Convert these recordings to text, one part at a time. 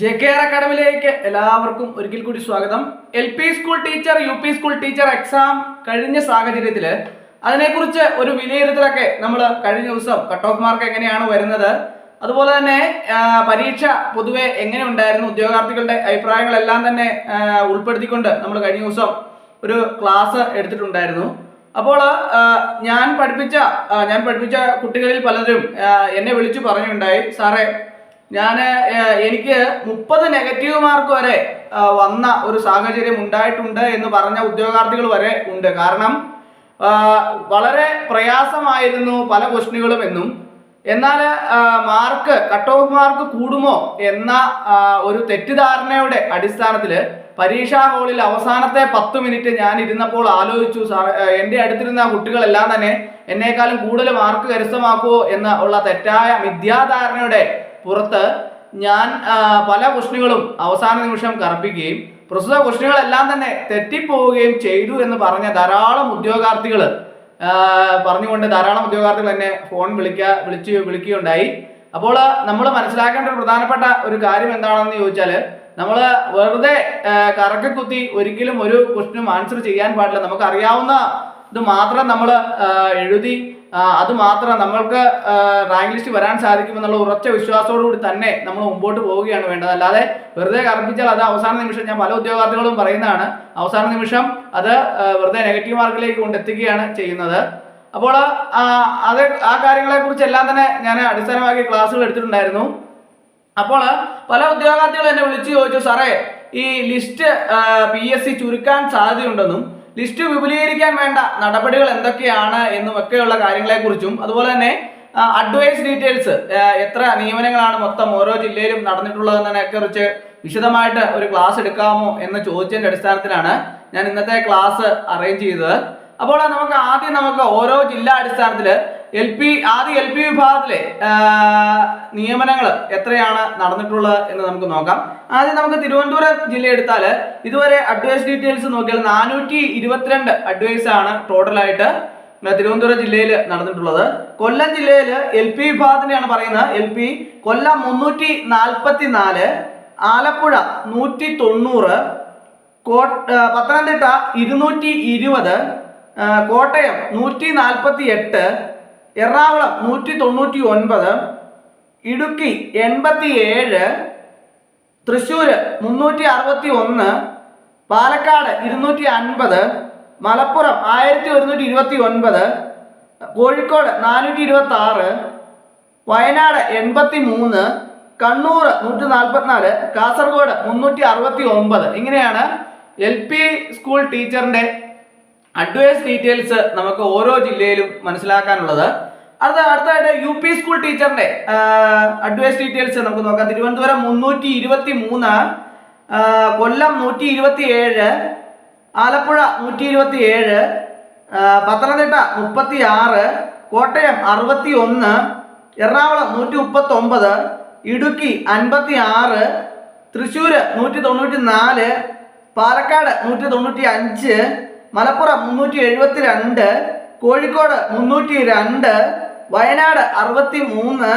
J K R അക്കാഡമിയിലേക്ക് എല്ലാവർക്കും ഒരിക്കൽ കൂടി സ്വാഗതം. L P school teacher U P school teacher exam കഴിഞ്ഞ സാഹചര്യത്തിൽ അതിനെക്കുറിച്ച് ഒരു വിലയിരുത്തലൊക്കെ നമ്മൾ കഴിഞ്ഞ ദിവസം കട്ട് ഓഫ് മാർക്ക് എങ്ങനെയാണ് വരുന്നത്? അതുപോലെ തന്നെ പരീക്ഷ പൊതുവെ എങ്ങനെ ഉണ്ടായിരുന്നു? ഉദ്യോഗാർത്ഥികളുടെ അഭിപ്രായങ്ങളെല്ലാം തന്നെ ഉൾപ്പെടുത്തിക്കൊണ്ട് നമ്മൾ കഴിഞ്ഞ ദിവസം ഒരു ക്ലാസ് എടുത്തിട്ടുണ്ടായിരുന്നു. അപ്പോൾ ഞാൻ പഠിപ്പിച്ച ഞാൻ പഠിപ്പിച്ച കുട്ടികളിൽ പലരും എന്നെ വിളിച്ചു പറഞ്ഞുണ്ടായി സാറേ ഞാൻ എനിക്ക് മുപ്പത് നെഗറ്റീവ് മാർക്ക് വരെ വന്ന ഒരു സാഹചര്യം ഉണ്ടായിട്ടുണ്ട് എന്ന് പറഞ്ഞ ഉദ്യോഗാർത്ഥികൾ വരെ ഉണ്ട്. കാരണം വളരെ പ്രയാസമായിരുന്നു പല ക്വസ്റ്റ്യനുകളും എന്നും. എന്നാൽ മാർക്ക് കട്ട് ഓഫ് മാർക്ക് കൂടുമോ എന്ന ഒരു തെറ്റിദ്ധാരണയുടെ അടിസ്ഥാനത്തിൽ പരീക്ഷാ ഹാളിൽ അവസാനത്തെ പത്ത് മിനിറ്റ് ഞാൻ ഇരുന്നപ്പോൾ ആലോചിച്ചു സാർ എന്റെ അടുത്തിരുന്ന കുട്ടികളെല്ലാം തന്നെ എന്നേക്കാളും കൂടുതൽ മാർക്ക് കരസ്ഥമാക്കുമോ എന്ന ഉള്ള തെറ്റായ മിഥ്യാധാരണയുടെ പുറത്ത് ഞാൻ പല ക്വസ്റ്റ്യനുകളും അവസാന നിമിഷം കറപ്പിക്കുകയും പ്രസ്തുത ക്വസ്റ്റ്യനുകളെല്ലാം തന്നെ തെറ്റിപ്പോവുകയും ചെയ്തു എന്ന് പറഞ്ഞ ധാരാളം ഉദ്യോഗാർത്ഥികൾ പറഞ്ഞുകൊണ്ട് ധാരാളം ഉദ്യോഗാർത്ഥികൾ എന്നെ ഫോൺ വിളിക്കുക വിളിച്ച് വിളിക്കുകയുണ്ടായി. അപ്പോൾ നമ്മൾ മനസ്സിലാക്കേണ്ട ഒരു പ്രധാനപ്പെട്ട ഒരു കാര്യം എന്താണെന്ന് ചോദിച്ചാൽ നമ്മൾ വെറുതെ കറക്കിക്കുത്തി കുത്തി ഒരിക്കലും ഒരു ക്വസ്റ്റിനും ആൻസർ ചെയ്യാൻ പാടില്ല. നമുക്ക് അറിയാവുന്ന ഇത് മാത്രം നമ്മൾ എഴുതി അത് മാത്രം നമ്മൾക്ക് റാങ്ക് ലിസ്റ്റ് വരാൻ സാധിക്കുമെന്നുള്ള ഉറച്ച വിശ്വാസത്തോടു കൂടി തന്നെ നമ്മൾ മുമ്പോട്ട് പോവുകയാണ് വേണ്ടത്. അല്ലാതെ വെറുതെ കറപ്പിച്ചാൽ അത് അവസാന നിമിഷം ഞാൻ പല ഉദ്യോഗാർത്ഥികളും പറയുന്നതാണ്. അവസാന നിമിഷം അത് വെറുതെ നെഗറ്റീവ് മാർക്കിലേക്ക് കൊണ്ടെത്തിക്കുകയാണ് ചെയ്യുന്നത്. അപ്പോൾ അത് ആ കാര്യങ്ങളെ കുറിച്ച് എല്ലാം തന്നെ ഞാൻ അടിസ്ഥാനമാക്കി ക്ലാസ്സുകൾ എടുത്തിട്ടുണ്ടായിരുന്നു. അപ്പോൾ പല ഉദ്യോഗാർത്ഥികളും എന്നെ വിളിച്ച് ചോദിച്ചു സാറേ ഈ ലിസ്റ്റ് പി എസ് സി ചുരുക്കാൻ സാധ്യതയുണ്ടെന്നും ലിസ്റ്റ് വിപുലീകരിക്കാൻ വേണ്ട നടപടികൾ എന്തൊക്കെയാണ് എന്നും ഒക്കെയുള്ള കാര്യങ്ങളെക്കുറിച്ചും അതുപോലെ തന്നെ അഡ്വൈസ് ഡീറ്റെയിൽസ് എത്ര നിയമനങ്ങളാണ് മൊത്തം ഓരോ ജില്ലയിലും നടന്നിട്ടുള്ളതെന്നതിനെ കുറിച്ച് വിശദമായിട്ട് ഒരു ക്ലാസ് എടുക്കാമോ എന്ന് ചോദിച്ചതിന്റെ അടിസ്ഥാനത്തിലാണ് ഞാൻ ഇന്നത്തെ ക്ലാസ് അറേഞ്ച് ചെയ്തത്. അപ്പോൾ നമുക്ക് ആദ്യം നമുക്ക് ഓരോ ജില്ലാ അടിസ്ഥാനത്തിൽ എൽ പി ആദ്യ എൽ പി വിഭാഗത്തിലെ നിയമനങ്ങൾ എത്രയാണ് നടന്നിട്ടുള്ളത് എന്ന് നമുക്ക് നോക്കാം. ആദ്യം നമുക്ക് തിരുവനന്തപുരം ജില്ല എടുത്താൽ ഇതുവരെ അഡ്വൈസ് ഡീറ്റെയിൽസ് നോക്കിയാൽ നാനൂറ്റി ഇരുപത്തിരണ്ട് അഡ്വൈസ് ആണ് ടോട്ടലായിട്ട് തിരുവനന്തപുരം ജില്ലയിൽ നടന്നിട്ടുള്ളത്. കൊല്ലം ജില്ലയിൽ എൽ പി വിഭാഗത്തിനെയാണ് പറയുന്നത്. എൽ പി കൊല്ലം മുന്നൂറ്റി നാൽപ്പത്തി നാല് ആലപ്പുഴ നൂറ്റി തൊണ്ണൂറ് കോ- പത്തനംതിട്ട ഇരുന്നൂറ്റി ഇരുപത് കോട്ടയം നൂറ്റി നാൽപ്പത്തി എട്ട് എറണാകുളം നൂറ്റി തൊണ്ണൂറ്റി ഒൻപത് ഇടുക്കി എൺപത്തി ഏഴ് തൃശ്ശൂർ മുന്നൂറ്റി അറുപത്തി ഒന്ന് പാലക്കാട് ഇരുന്നൂറ്റി അൻപത് മലപ്പുറം ആയിരത്തി ഒരുന്നൂറ്റി ഇരുപത്തി ഒൻപത് കോഴിക്കോട് നാനൂറ്റി ഇരുപത്തി ആറ് വയനാട് എൺപത്തി മൂന്ന് കണ്ണൂർ നൂറ്റി നാൽപ്പത്തിനാല് കാസർഗോഡ് മുന്നൂറ്റി അറുപത്തി ഒമ്പത് ഇങ്ങനെയാണ് എൽ പി സ്കൂൾ ടീച്ചറിന്റെ അഡ്വൈസ് ഡീറ്റെയിൽസ് നമുക്ക് ഓരോ ജില്ലയിലും മനസ്സിലാക്കാനുള്ളത്. അടുത്ത അടുത്തായിട്ട് യു പി സ്കൂൾ ടീച്ചറിന്റെ അഡ്വൈസ് ഡീറ്റെയിൽസ് നമുക്ക് നോക്കാം. തിരുവനന്തപുരം മുന്നൂറ്റി ഇരുപത്തി മൂന്ന് കൊല്ലം നൂറ്റി ഇരുപത്തി ഏഴ് ആലപ്പുഴ നൂറ്റി ഇരുപത്തി ഏഴ് പത്തനംതിട്ട മുപ്പത്തി ആറ് കോട്ടയം അറുപത്തി ഒന്ന് എറണാകുളം നൂറ്റി മുപ്പത്തി ഒമ്പത് ഇടുക്കി അൻപത്തി ആറ് തൃശ്ശൂർ നൂറ്റി തൊണ്ണൂറ്റി നാല് പാലക്കാട് നൂറ്റി തൊണ്ണൂറ്റി അഞ്ച് മലപ്പുറം മുന്നൂറ്റി എഴുപത്തി രണ്ട് കോഴിക്കോട് മുന്നൂറ്റി രണ്ട് വയനാട് അറുപത്തി മൂന്ന്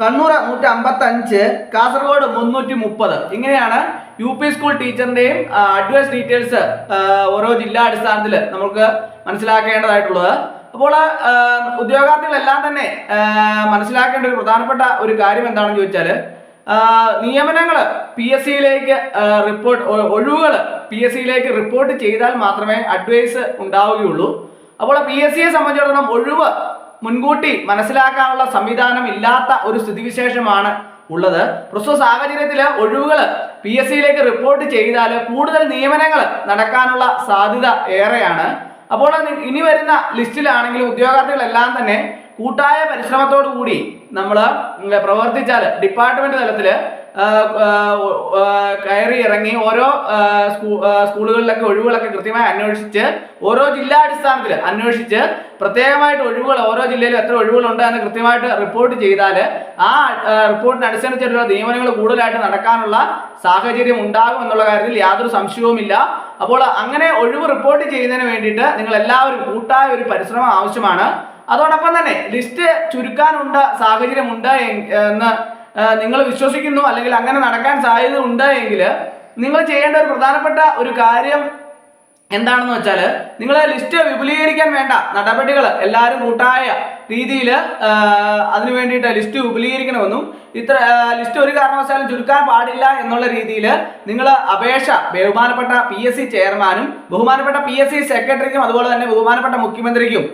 കണ്ണൂർ നൂറ്റി അമ്പത്തി അഞ്ച് കാസർഗോഡ് മുന്നൂറ്റി മുപ്പത് ഇങ്ങനെയാണ് യു പി സ്കൂൾ ടീച്ചറിന്റെയും അഡ്വൈസ് ഡീറ്റെയിൽസ് ഓരോ ജില്ലാ അടിസ്ഥാനത്തിൽ നമുക്ക് മനസ്സിലാക്കേണ്ടതായിട്ടുള്ളത്. അപ്പോൾ ഉദ്യോഗാർത്ഥികളെല്ലാം തന്നെ മനസ്സിലാക്കേണ്ട ഒരു പ്രധാനപ്പെട്ട ഒരു കാര്യം എന്താണെന്ന് ചോദിച്ചാൽ നിയമനങ്ങൾ പി എസ് സിയിലേക്ക് റിപ്പോർട്ട് ഒഴിവുകൾ പി എസ് സിയിലേക്ക് റിപ്പോർട്ട് ചെയ്താൽ മാത്രമേ അഡ്വൈസ് ഉണ്ടാവുകയുള്ളൂ. അപ്പോൾ പി എസ് സിയെ സംബന്ധിച്ചിടത്തോളം ഒഴിവ് മുൻകൂട്ടി മനസ്സിലാക്കാനുള്ള സംവിധാനം ഇല്ലാത്ത ഒരു സ്ഥിതിവിശേഷമാണ് ഉള്ളത്. പ്രസ്തുത സാഹചര്യത്തിൽ ഒഴിവുകൾ പി എസ് സിയിലേക്ക് റിപ്പോർട്ട് ചെയ്താൽ കൂടുതൽ നിയമനങ്ങൾ നടക്കാനുള്ള സാധ്യത ഏറെയാണ്. അപ്പോൾ ഇനി വരുന്ന ലിസ്റ്റിലാണെങ്കിലും ഉദ്യോഗാർത്ഥികളെല്ലാം തന്നെ കൂട്ടായ പരിശ്രമത്തോടു കൂടി നമ്മൾ പ്രവർത്തിച്ചാൽ ഡിപ്പാർട്ട്മെന്റ് തലത്തിൽ കയറി ഇറങ്ങി ഓരോ സ്കൂളുകളിലൊക്കെ ഒഴിവുകളൊക്കെ കൃത്യമായി അന്വേഷിച്ച് ഓരോ ജില്ലാടിസ്ഥാനത്തിൽ അന്വേഷിച്ച് പ്രത്യേകമായിട്ട് ഒഴിവുകൾ ഓരോ ജില്ലയിലും എത്ര ഒഴിവുകളുണ്ട് എന്ന് കൃത്യമായിട്ട് റിപ്പോർട്ട് ചെയ്താൽ ആ റിപ്പോർട്ടിനനുസരിച്ചിട്ടുള്ള നിയമനങ്ങൾ കൂടുതലായിട്ട് നടക്കാനുള്ള സാഹചര്യം ഉണ്ടാകും എന്നുള്ള കാര്യത്തിൽ യാതൊരു സംശയവുമില്ല. അപ്പോൾ അങ്ങനെ ഒഴിവ് റിപ്പോർട്ട് ചെയ്യുന്നതിന് വേണ്ടിയിട്ട് നിങ്ങൾ എല്ലാവരും കൂട്ടായ ഒരു പരിശ്രമം ആവശ്യമാണ്. അതോടൊപ്പം തന്നെ ലിസ്റ്റ് ചുരുക്കാനുണ്ട സാഹചര്യമുണ്ട് എന്ന് നിങ്ങൾ വിശ്വസിക്കുന്നു അല്ലെങ്കിൽ അങ്ങനെ നടക്കാൻ സാധ്യത ഉണ്ട് എങ്കിൽ നിങ്ങൾ ചെയ്യേണ്ട ഒരു പ്രധാനപ്പെട്ട ഒരു കാര്യം എന്താണെന്ന് വെച്ചാൽ നിങ്ങൾ ലിസ്റ്റ് വിപുലീകരിക്കാൻ വേണ്ട നടപടികൾ എല്ലാവരും കൂട്ടായ രീതിയിൽ അതിനു വേണ്ടിയിട്ട് ലിസ്റ്റ് വിപുലീകരിക്കണമെന്നും ഇത്ര ലിസ്റ്റ് ഒരു കാരണവശാലും ചുരുക്കാൻ പാടില്ല എന്നുള്ള രീതിയിൽ നിങ്ങൾ അപേക്ഷ ബഹുമാനപ്പെട്ട പി എസ് സി ചെയർമാനും ബഹുമാനപ്പെട്ട പി എസ് സി സെക്രട്ടറിക്കും അതുപോലെ തന്നെ ബഹുമാനപ്പെട്ട മുഖ്യമന്ത്രിക്കും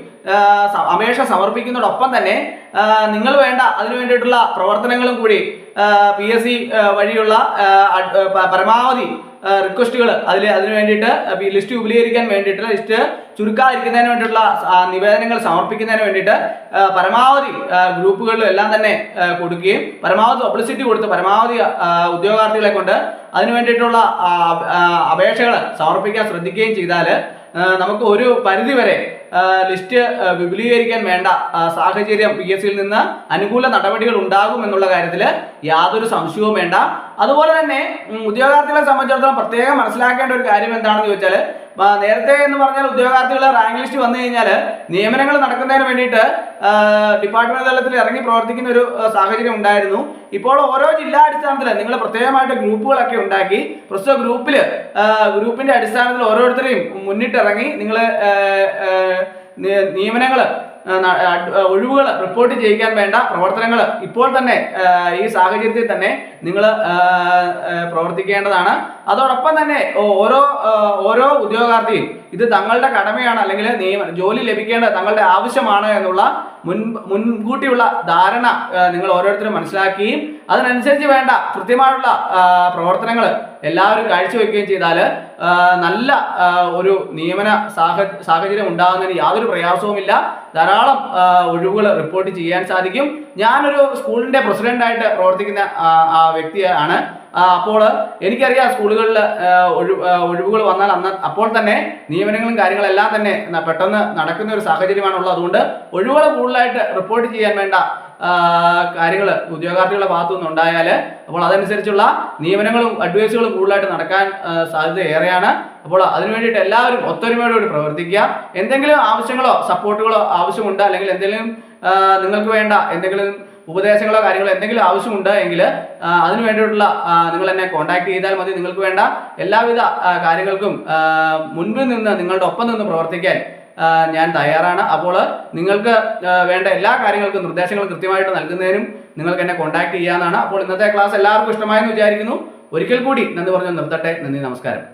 അപേക്ഷ സമർപ്പിക്കുന്നതോടൊപ്പം തന്നെ നിങ്ങൾ വേണ്ട അതിനു വേണ്ടിയിട്ടുള്ള പ്രവർത്തനങ്ങളും കൂടി പി എസ് സി വഴിയുള്ള പരമാവധി റിക്വസ്റ്റുകൾ അതിൽ അതിനു വേണ്ടിയിട്ട് ലിസ്റ്റ് വിപുലീകരിക്കാൻ വേണ്ടിയിട്ടുള്ള ലിസ്റ്റ് ചുരുക്കാതിരിക്കുന്നതിന് വേണ്ടിയിട്ടുള്ള നിവേദനങ്ങൾ സമർപ്പിക്കുന്നതിന് വേണ്ടിയിട്ട് പരമാവധി ഗ്രൂപ്പുകളിലും എല്ലാം തന്നെ കൊടുക്കുകയും പരമാവധി പബ്ലിസിറ്റി കൊടുത്ത് പരമാവധി ഉദ്യോഗാർത്ഥികളെ കൊണ്ട് അതിനു വേണ്ടിയിട്ടുള്ള അപേക്ഷകൾ സമർപ്പിക്കാൻ ശ്രദ്ധിക്കുകയും ചെയ്താൽ നമുക്ക് ഒരു പരിധി വരെ ലിസ്റ്റ് വിപുലീകരിക്കാൻ വേണ്ട സാഹചര്യം പി എസ് സിയിൽ നിന്ന് അനുകൂല നടപടികൾ ഉണ്ടാകും എന്നുള്ള കാര്യത്തിൽ യാതൊരു സംശയവും വേണ്ട. അതുപോലെ തന്നെ ഉദ്യോഗാർത്ഥികളെ സംബന്ധിച്ചിടത്തോളം പ്രത്യേകം മനസ്സിലാക്കേണ്ട ഒരു കാര്യം എന്താണെന്ന് ചോദിച്ചാൽ നേരത്തെ എന്ന് പറഞ്ഞാൽ ഉദ്യോഗാർത്ഥികൾ റാങ്ക് ലിസ്റ്റ് വന്നു കഴിഞ്ഞാൽ നിയമനങ്ങൾ നടക്കുന്നതിന് വേണ്ടിയിട്ട് ഡിപ്പാർട്ട്മെന്റ് തലത്തിൽ ഇറങ്ങി പ്രവർത്തിക്കുന്ന ഒരു സാഹചര്യം ഉണ്ടായിരുന്നു. ഇപ്പോൾ ഓരോ ജില്ലാ അടിസ്ഥാനത്തിൽ നിങ്ങൾ പ്രത്യേകമായിട്ട് ഗ്രൂപ്പുകളൊക്കെ ഉണ്ടാക്കി പ്രസ്തുത ഗ്രൂപ്പിൽ ഗ്രൂപ്പിന്റെ അടിസ്ഥാനത്തിൽ ഓരോരുത്തരെയും മുന്നിട്ടിറങ്ങി നിങ്ങൾ നിയമനങ്ങൾ ഒഴിവുകൾ റിപ്പോർട്ട് ചെയ്യിക്കാൻ വേണ്ട പ്രവർത്തനങ്ങൾ ഇപ്പോൾ തന്നെ ഈ സാഹചര്യത്തിൽ തന്നെ നിങ്ങൾ പ്രവർത്തിക്കേണ്ടതാണ്. അതോടൊപ്പം തന്നെ ഓരോ ഓരോ ഉദ്യോഗാർത്ഥിയും ഇത് തങ്ങളുടെ കടമയാണ് അല്ലെങ്കിൽ നിയമ ജോലി ലഭിക്കേണ്ട തങ്ങളുടെ ആവശ്യമാണ് എന്നുള്ള മുൻ മുൻകൂട്ടിയുള്ള ധാരണ നിങ്ങൾ ഓരോരുത്തരും മനസ്സിലാക്കുകയും അതിനനുസരിച്ച് വേണ്ട കൃത്യമായുള്ള പ്രവർത്തനങ്ങൾ എല്ലാവരും കാഴ്ചവെക്കുകയും ചെയ്താൽ നല്ല ഒരു നിയമന സാഹ സാഹചര്യം ഉണ്ടാകുന്നതിന് യാതൊരു പ്രയാസവുമില്ല. ധാരാളം ഒഴിവുകൾ റിപ്പോർട്ട് ചെയ്യാൻ സാധിക്കും. ഞാനൊരു സ്കൂളിന്റെ പ്രസിഡന്റായിട്ട് പ്രവർത്തിക്കുന്ന വ്യക്തിയാണ്. അപ്പോൾ എനിക്കറിയാം സ്കൂളുകളിൽ ഒഴിവുകൾ വന്നാൽ അന്ന് അപ്പോൾ തന്നെ നിയമനങ്ങളും കാര്യങ്ങളെല്ലാം തന്നെ പെട്ടെന്ന് നടക്കുന്ന ഒരു സാഹചര്യമാണുള്ളത്. അതുകൊണ്ട് ഒഴിവുകൾ കൂടുതലായിട്ട് റിപ്പോർട്ട് ചെയ്യാൻ വേണ്ട കാര്യങ്ങൾ ഉദ്യോഗാർത്ഥികളുടെ ഭാഗത്തു നിന്നുണ്ടായാൽ അപ്പോൾ അതനുസരിച്ചുള്ള നിയമനങ്ങളും അഡ്വൈസുകളും കൂടുതലായിട്ട് നടക്കാൻ സാധ്യത ഏറെയാണ്. അപ്പോൾ അതിനു വേണ്ടിയിട്ട് എല്ലാവരും ഒത്തൊരുമയോടുകൂടി പ്രവർത്തിക്കുക. എന്തെങ്കിലും ആവശ്യങ്ങളോ സപ്പോർട്ടുകളോ ആവശ്യമുണ്ട് അല്ലെങ്കിൽ എന്തെങ്കിലും നിങ്ങൾക്ക് വേണ്ട എന്തെങ്കിലും ഉപദേശങ്ങളോ കാര്യങ്ങളോ എന്തെങ്കിലും ആവശ്യമുണ്ട് എങ്കിൽ അതിനു വേണ്ടിയിട്ടുള്ള നിങ്ങൾ എന്നെ കോൺടാക്ട് ചെയ്താൽ മതി. നിങ്ങൾക്ക് വേണ്ട എല്ലാവിധ കാര്യങ്ങൾക്കും മുൻപിൽ നിന്ന് നിങ്ങളുടെ ഒപ്പം നിന്ന് പ്രവർത്തിക്കാൻ ഞാൻ തയ്യാറാണ്. അപ്പോൾ നിങ്ങൾക്ക് വേണ്ട എല്ലാ കാര്യങ്ങൾക്കും നിർദ്ദേശങ്ങൾ കൃത്യമായിട്ട് നൽകുന്നതിനും നിങ്ങൾക്ക് എന്നെ കോൺടാക്ട് ചെയ്യാമെന്നാണ് അപ്പോൾ ഇന്നത്തെ ക്ലാസ് എല്ലാവർക്കും ഇഷ്ടമായെന്ന് വിചാരിക്കുന്നു. ഒരിക്കൽ കൂടി നന്ദി പറഞ്ഞു നിർത്തട്ടെ. നന്ദി നമസ്കാരം.